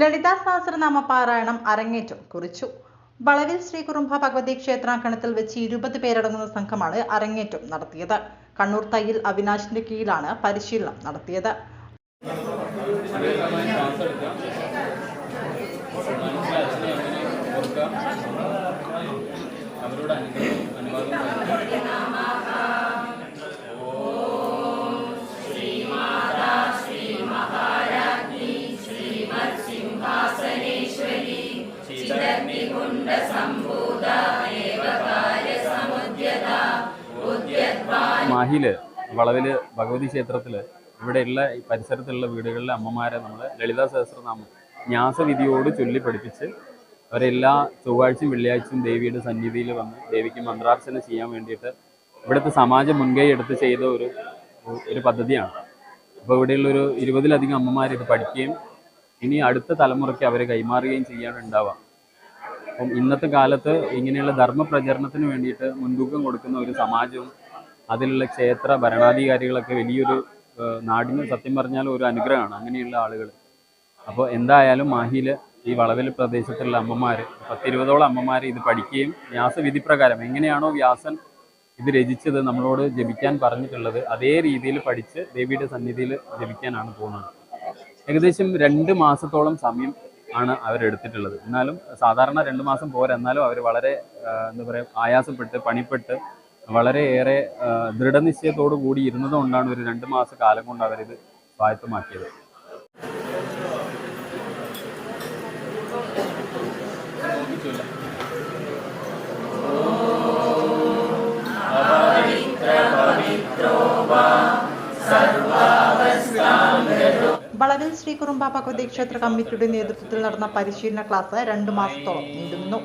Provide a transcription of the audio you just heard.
ലളിതാ സഹസ്രനാമ പാരായണം അരങ്ങേറ്റം കുറിച്ചു. വളവിൽ ശ്രീ ഭഗവതി ക്ഷേത്രാങ്കണത്തിൽ വെച്ച് ഇരുപത് പേരടങ്ങുന്ന സംഘമാണ് അരങ്ങേറ്റം നടത്തിയത്. കണ്ണൂർ തയ്യിൽ അവിനാശിന്റെ കീഴിലാണ് പരിശീലനം നടത്തിയത്. അവരോട് അനുഗ്രഹം മാഹിൽ വളവിൽ ഭഗവതി ക്ഷേത്രത്തിൽ ഇവിടെയുള്ള പരിസരത്തുള്ള വീടുകളിലെ അമ്മമാരെ നമ്മൾ ലളിതാ സഹസ്രനാമം ന്യാസവിധിയോട് ചൊല്ലി പഠിപ്പിച്ച് അവരെല്ലാ ചൊവ്വാഴ്ചയും വെള്ളിയാഴ്ചയും ദേവിയുടെ സന്നിധിയിൽ വന്ന് ദേവിക്ക് മന്ത്രാർച്ചന ചെയ്യാൻ വേണ്ടിയിട്ട് ഇവിടുത്തെ സമാജം മുൻകൈ എടുത്ത് ചെയ്ത ഒരു ഒരു പദ്ധതിയാണ്. അപ്പോൾ ഇവിടെയുള്ള ഒരു ഇരുപതിലധികം അമ്മമാർ ഇത് പഠിക്കുകയും ഇനി അടുത്ത തലമുറയ്ക്ക് അവരെ കൈമാറുകയും ചെയ്യാനുണ്ടാവാം. അപ്പം ഇന്നത്തെ കാലത്ത് ഇങ്ങനെയുള്ള ധർമ്മ പ്രചരണത്തിന് വേണ്ടിയിട്ട് മുൻതൂക്കം കൊടുക്കുന്ന ഒരു സമാജവും അതിലുള്ള ക്ഷേത്ര ഭരണാധികാരികളൊക്കെ വലിയൊരു നാടിന് സത്യം പറഞ്ഞാൽ ഒരു അനുഗ്രഹമാണ് അങ്ങനെയുള്ള ആളുകൾ. അപ്പോൾ എന്തായാലും മാഹിയിൽ ഈ വളവിൽ പ്രദേശത്തുള്ള അമ്മമാർ പത്തിരുപതോളം അമ്മമാർ ഇത് പഠിക്കുകയും വ്യാസവിധി പ്രകാരം എങ്ങനെയാണോ വ്യാസൻ ഇത് രചിച്ചത് നമ്മളോട് ജപിക്കാൻ പറഞ്ഞിട്ടുള്ളത് അതേ രീതിയിൽ പഠിച്ച് ദേവിയുടെ സന്നിധിയിൽ ജപിക്കാനാണ് പോകുന്നത്. ഏകദേശം രണ്ട് മാസത്തോളം സമയം ആണ് അവരെടുത്തിട്ടുള്ളത് എന്നാലും സാധാരണ രണ്ട് മാസം പോരെന്നാലും അവർ വളരെ എന്താ പറയുക ആയാസപ്പെട്ട് പണിപ്പെട്ട് വളരെയേറെ ദൃഢനിശ്ചയത്തോടു കൂടി ഇരുന്നതുകൊണ്ടാണ് ഒരു രണ്ട് മാസ കാലം കൊണ്ട് അവരിത് സ്വായത്തമാക്കിയത്. വളവിൽ ശ്രീ കുറുമ്പ ഭഗവതി ക്ഷേത്ര കമ്മിറ്റിയുടെ നേതൃത്വത്തിൽ നടന്ന പരിശീലന ക്ലാസ് രണ്ടു മാസത്തോളം നീണ്ടുനിന്നു.